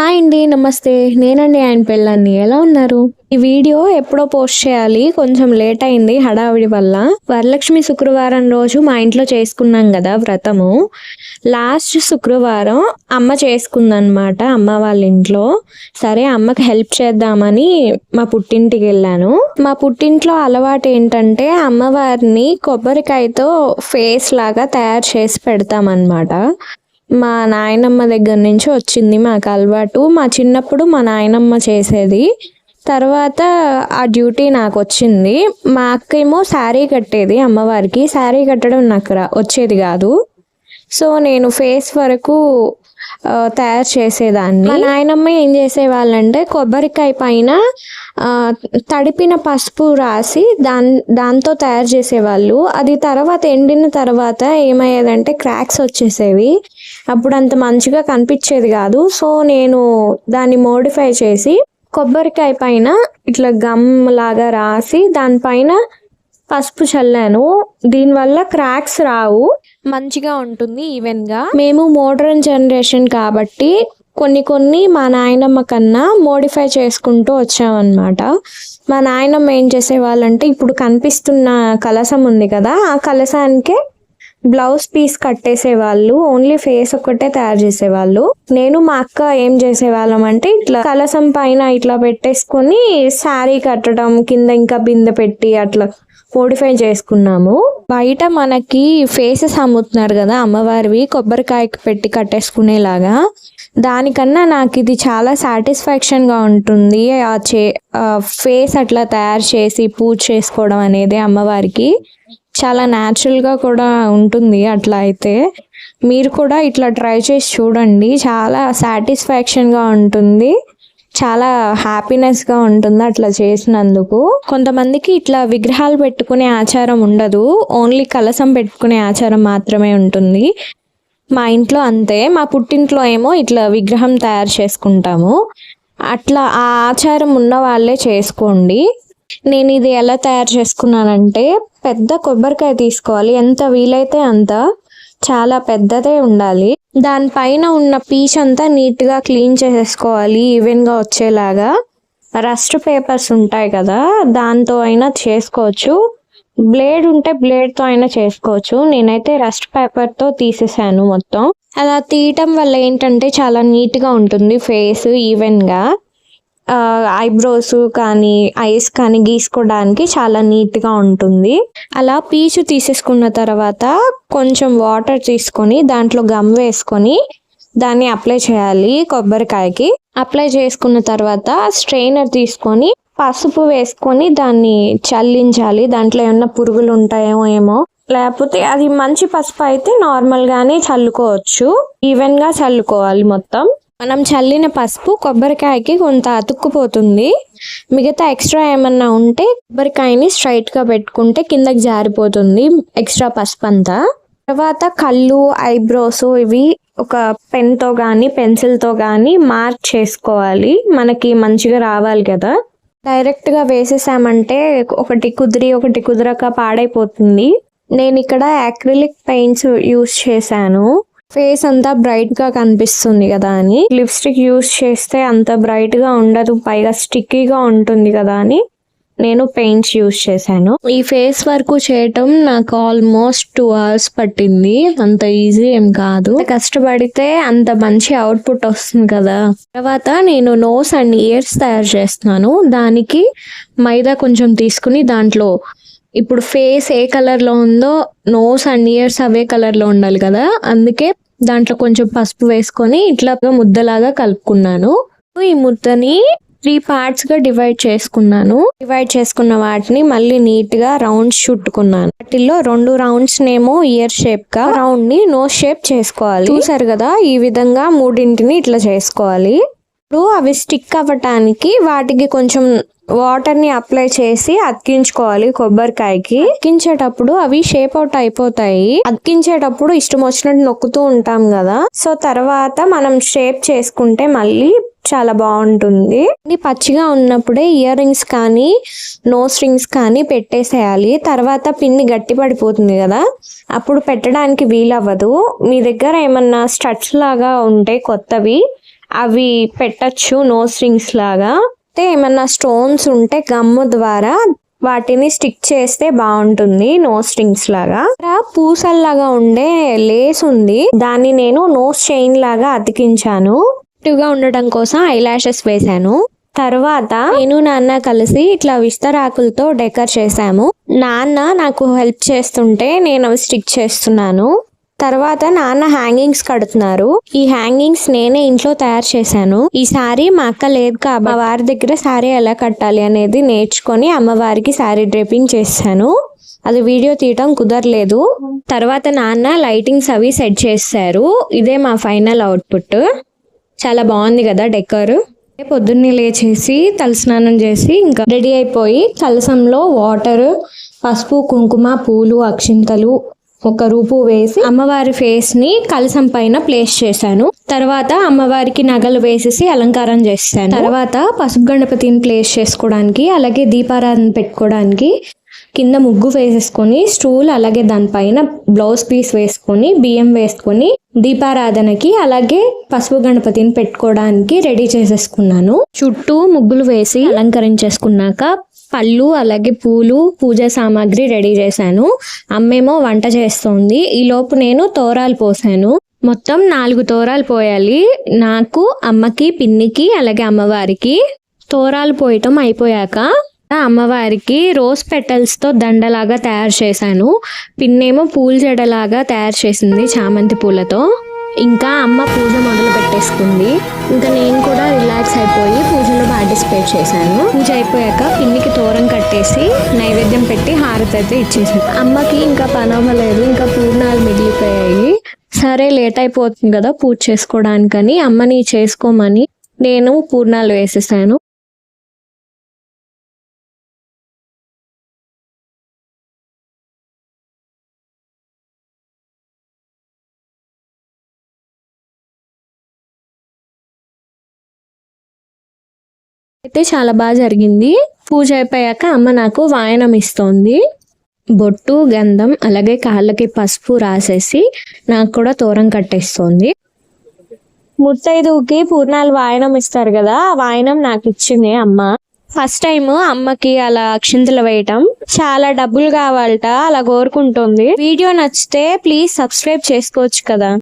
Hi అండి నమస్తే. నేనండి ఆయన పెళ్ళాన్ని. ఎలా ఉన్నారు? ఈ వీడియో ఎప్పుడో పోస్ట్ చేయాలి. కొంచెం లేట్ అయింది హడావిడి వల్ల. వరలక్ష్మి శుక్రవారం రోజు మా ఇంట్లో చేసుకున్నాం కదా వ్రతము. లాస్ట్ శుక్రవారం అమ్మ చేసుకుందనమాట అమ్మ వాళ్ళ ఇంట్లో. సరే అమ్మకి హెల్ప్ చేద్దామని మా పుట్టింటికి వెళ్ళాను. మా పుట్టింట్లో అలవాటు ఏంటంటే అమ్మవారిని కొబ్బరికాయతో ఫేస్ లాగా తయారు చేసి పెడతామన్నమాట. మా నాయనమ్మ దగ్గర నుంచి వచ్చింది మాకు అలవాటు. మా చిన్నప్పుడు మా నాయనమ్మ చేసేది. తర్వాత ఆ డ్యూటీ నాకు వచ్చింది. మా అక్క ఏమో శారీ కట్టేది అమ్మవారికి. శారీ కట్టడం నాకు రా వచ్చేది కాదు. సో నేను ఫేస్ వరకు తయారు చేసేదాన్ని. మా నాయనమ్మ ఏం చేసేవాళ్ళంటే కొబ్బరికాయ పైన తడిపిన పసుపు రాసి దాన్ దాంతో తయారు చేసేవాళ్ళు. అది తర్వాత ఎండిన తర్వాత ఏమయ్యేదంటే క్రాక్స్ వచ్చేసేవి. అప్పుడు అంత మంచిగా కనిపించేది కాదు. సో నేను దాన్ని మోడిఫై చేసి కొబ్బరికాయ పైన ఇట్లా గమ్ లాగా రాసి దానిపైన పసుపు చల్లాను. దీనివల్ల క్రాక్స్ రావు. మంచిగా ఉంటుంది ఈవెన్గా. మేము మోడర్న్ జనరేషన్ కాబట్టి కొన్ని కొన్ని మా నాయనమ్మ కన్నా మోడిఫై చేసుకుంటూ వచ్చామన్నమాట. మా నాయనమ్మ ఏం చేసేవాళ్ళంటే ఇప్పుడు కనిపిస్తున్న కలసం ఉంది కదా ఆ కలసానికే బ్లౌజ్ పీస్ కట్టేసేవాళ్ళు ఓన్లీ ఫేస్ ఒక్కటే తయారు చేసేవాళ్ళు. నేను మా అక్క ఏం చేసేవాళ్ళం అంటే ఇట్లా కలసం పైన ఇట్లా పెట్టేసుకొని శారీ కట్టడం కింద ఇంకా బిందె పెట్టి అట్లా మోడిఫై చేసుకున్నాము. బయట మనకి ఫేసెస్ అమ్ముతున్నారు కదా అమ్మవారివి కొబ్బరికాయకి పెట్టి కట్టేసుకునేలాగా. దానికన్నా నాకు ఇది చాలా సాటిస్ఫాక్షన్గా ఉంటుంది. ఆ చే ఫేస్ అట్లా తయారు చేసి పూజ చేసుకోవడం అనేది అమ్మవారికి చాలా న్యాచురల్గా కూడా ఉంటుంది అట్లా అయితే. మీరు కూడా ఇట్లా ట్రై చేసి చూడండి. చాలా సాటిస్ఫాక్షన్గా ఉంటుంది. చాలా హ్యాపీనెస్గా ఉంటుంది అట్లా చేసినందుకు. కొంతమందికి ఇట్లా విగ్రహాలు పెట్టుకునే ఆచారం ఉండదు. ఓన్లీ కలసం పెట్టుకునే ఆచారం మాత్రమే ఉంటుంది. మా ఇంట్లో అంతే. మా పుట్టింట్లో ఏమో ఇట్లా విగ్రహం తయారు చేసుకుంటాము. అట్లా ఆ ఆచారం ఉన్న వాళ్ళే చేసుకోండి. నేను ఇది ఎలా తయారు చేసుకున్నానంటే పెద్ద కొబ్బరికాయ తీసుకోవాలి. ఎంత వీలైతే అంత చాలా పెద్దదే ఉండాలి. దానిపైన ఉన్న పీచ్ అంతా నీట్గా క్లీన్ చేసేసుకోవాలి ఈవెన్గా వచ్చేలాగా. రస్ట్ పేపర్స్ ఉంటాయి కదా దాంతో అయినా చేసుకోవచ్చు. బ్లేడ్ ఉంటే బ్లేడ్తో అయినా చేసుకోవచ్చు. నేనైతే రస్ట్ పేపర్తో తీసేసాను మొత్తం. అలా తీయటం వల్ల ఏంటంటే చాలా నీట్గా ఉంటుంది ఫేస్ ఈవెన్గా ఐబ్రోస్ కానీ ఐస్ కానీ గీసుకోవడానికి చాలా నీట్గా ఉంటుంది. అలా పీచు తీసేసుకున్న తర్వాత కొంచెం వాటర్ తీసుకొని దాంట్లో గమ్ వేసుకొని దాన్ని అప్లై చేయాలి కొబ్బరికాయకి. అప్లై చేసుకున్న తర్వాత స్ట్రెయినర్ తీసుకొని పసుపు వేసుకొని దాన్ని చల్లించాలి. దాంట్లో ఏమన్నా పురుగులు ఉంటాయేమో ఏమో. లేకపోతే అది మంచి పసుపు అయితే నార్మల్గానే చల్లుకోవచ్చు. ఈవెన్గా చల్లుకోవాలి మొత్తం. మనం చల్లిన పసుపు కొబ్బరికాయకి కొంత అతుక్కుపోతుంది. మిగతా ఎక్స్ట్రా ఏమన్నా ఉంటే కొబ్బరికాయని స్ట్రైట్గా పెట్టుకుంటే కిందకి జారిపోతుంది ఎక్స్ట్రా పసుపు అంతా తర్వాత కళ్ళు ఐబ్రోస్ ఇవి ఒక పెన్తో కానీ పెన్సిల్తో కానీ మార్క్ చేసుకోవాలి. మనకి మంచిగా రావాలి కదా. డైరెక్ట్గా వేసేసామంటే ఒకటి కుదిరి ఒకటి కుదరక పాడైపోతుంది. నేను ఇక్కడ యాక్రిలిక్ పెయింట్స్ యూస్ చేశాను. ఫేస్ అంతా బ్రైట్గా కనిపిస్తుంది కదా అని. లిప్స్టిక్ యూస్ చేస్తే అంత బ్రైట్గా ఉండదు పైగా స్టిక్కీగా ఉంటుంది కదా అని నేను పెయింట్స్ యూస్ చేశాను. ఈ ఫేస్ వర్క్ చేయటం నాకు ఆల్మోస్ట్ టూ అవర్స్ పట్టింది. అంత ఈజీ ఏం కాదు. కష్టపడితే అంత మంచి అవుట్పుట్ వస్తుంది కదా. తర్వాత నేను నోస్ అండ్ ఇయర్స్ తయారు చేస్తున్నాను. దానికి మైదా కొంచెం తీసుకుని దాంట్లో ఇప్పుడు ఫేస్ ఏ కలర్లో ఉందో నోస్ అండ్ ఇయర్స్ అవే కలర్లో ఉండాలి కదా. అందుకే దాంట్లో కొంచెం పసుపు వేసుకొని ఇట్లా ముద్దలాగా కలుపుకున్నాను. ఈ ముద్దని త్రీ పార్ట్స్గా డివైడ్ చేసుకున్నాను. డివైడ్ చేసుకున్న వాటిని మళ్ళీ నీట్గా రౌండ్స్ చుట్టుకున్నాను. వాటిల్లో రెండు రౌండ్స్ నేమో ఇయర్ షేప్గా రౌండ్ని నోస్ షేప్ చేసుకోవాలి. చూసారు కదా ఈ విధంగా మూడింటిని ఇట్లా చేసుకోవాలి. ఇప్పుడు అవి స్టిక్ అవ్వటానికి వాటికి కొంచెం వాటర్ని అప్లై చేసి అతికించుకోవాలి కొబ్బరికాయకి. అతికించేటప్పుడు అవి షేప్ అవుట్ అయిపోతాయి. అతికించేటప్పుడు ఇష్టం వచ్చినట్టు నొక్కుతూ ఉంటాం కదా. సో తర్వాత మనం షేప్ చేసుకుంటే మళ్ళీ చాలా బాగుంటుంది. పచ్చిగా ఉన్నప్పుడే ఇయర్ రింగ్స్ కానీ నోస్ రింగ్స్ కానీ పెట్టేసేయాలి. తర్వాత పిన్ని గట్టి పడిపోతుంది కదా. అప్పుడు పెట్టడానికి వీలవ్వదు. మీ దగ్గర ఏమన్నా స్టడ్స్ లాగా ఉంటే కొత్తవి అవి పెట్టచ్చు నో స్ట్రింగ్స్ లాగా. అయితే ఏమన్నా స్టోన్స్ ఉంటే గమ్ము ద్వారా వాటిని స్టిక్ చేస్తే బాగుంటుంది నో స్ట్రింగ్స్ లాగా. పూసల్లాగా ఉండే లేస్ ఉంది. దాన్ని నేను నోస్ చైన్ లాగా అతికించాను. గా ఉండటం కోసం ఐ లాషెస్ వేశాను. తర్వాత నేను నాన్న కలిసి ఇట్లా విస్తరాకులతో డెకర్ చేశాము. నాన్న నాకు హెల్ప్ చేస్తుంటే నేను అవి స్టిక్ చేస్తున్నాను. తర్వాత నాన్న హ్యాంగింగ్స్ కడుతున్నారు. ఈ హ్యాంగింగ్స్ నేనే ఇంట్లో తయారు చేశాను. ఈ సారీ మా అక్క లేదు కాబట్టి మా వారి దగ్గర సారీ ఎలా కట్టాలి అనేది నేర్చుకొని అమ్మవారికి సారీ డ్రెపింగ్ చేశాను. అది వీడియో తీయటం కుదరలేదు. తర్వాత నాన్న లైటింగ్స్ అవి సెట్ చేశారు. ఇదే మా ఫైనల్ అవుట్పుట్. చాలా బాగుంది కదా డెకర్. పొద్దున్నే లేచేసి తలస్నానం చేసి ఇంకా రెడీ అయిపోయి కలసంలో వాటర్ పసుపు కుంకుమ పూలు అక్షింతలు ఒక రూపు వేసి అమ్మవారి ఫేస్ని కలసం పైన ప్లేస్ చేశాను. తర్వాత అమ్మవారికి నగలు వేసేసి అలంకారం చేశాను. తర్వాత పసుపు గణపతిని ప్లేస్ చేసుకోవడానికి అలాగే దీపారాధన పెట్టుకోవడానికి కింద ముగ్గు వేసేసుకొని స్టూల్ అలాగే దానిపైన బ్లౌజ్ పీస్ వేసుకొని బియ్యం వేసుకొని దీపారాధనకి అలాగే పసుపు గణపతిని పెట్టుకోవడానికి రెడీ చేసేసుకున్నాను. చుట్టూ ముగ్గులు వేసి అలంకరించేసుకున్నాక పళ్ళు అలాగే పూలు పూజ సామాగ్రి రెడీ చేశాను. అమ్మేమో వంట చేస్తోంది. ఈలోపు నేను తోరాలు పోసాను. మొత్తం నాలుగు తోరాలు పోయాలి. నాకు అమ్మకి పిన్నికి అలాగే అమ్మవారికి. తోరాలు పోయటం అయిపోయాక అమ్మవారికి రోజ్ పెటల్స్తో దండలాగా తయారు చేశాను. పిన్నేమో పూల జడలాగా తయారు చేసింది చామంతి పూలతో. ఇంకా అమ్మ పూజ మొదలు పెట్టేసుకుంది. ఇంకా నేను కూడా రిలాక్స్ అయిపోయి పూజలో పార్టిసిపేట్ చేశాను. పూజ అయిపోయాక పిన్నికి తోరం కట్టేసి నైవేద్యం పెట్టి హారతి అయితే ఇచ్చేసాను. అమ్మకి ఇంకా పని అవ్వలేదు ఇంకా పూర్ణాలు మిగిలిపోయాయి. సరే లేట్ అయిపోతుంది కదా పూజ చేసుకోవడానికని అమ్మని చేసుకోమని నేను పూర్ణాలు వేసేసాను. అయితే చాలా బాగా జరిగింది. పూజ అయిపోయాక అమ్మ నాకు వాయనం ఇస్తోంది. బొట్టు గంధం అలాగే కాళ్ళకి పసుపు రాసేసి నాకు కూడా తోరం కట్టేస్తోంది. ముత్తైదుకి పూర్ణాలు వాయనం ఇస్తారు కదా ఆ వాయనం నాకు ఇచ్చింది అమ్మ. ఫస్ట్ టైం అమ్మకి అలా అక్షింతలు వేయటం. చాలా డబ్బులు కావాలట అలా కోరుకుంటుంది. వీడియో నచ్చితే ప్లీజ్ సబ్స్క్రైబ్ చేసుకోవచ్చు కదా.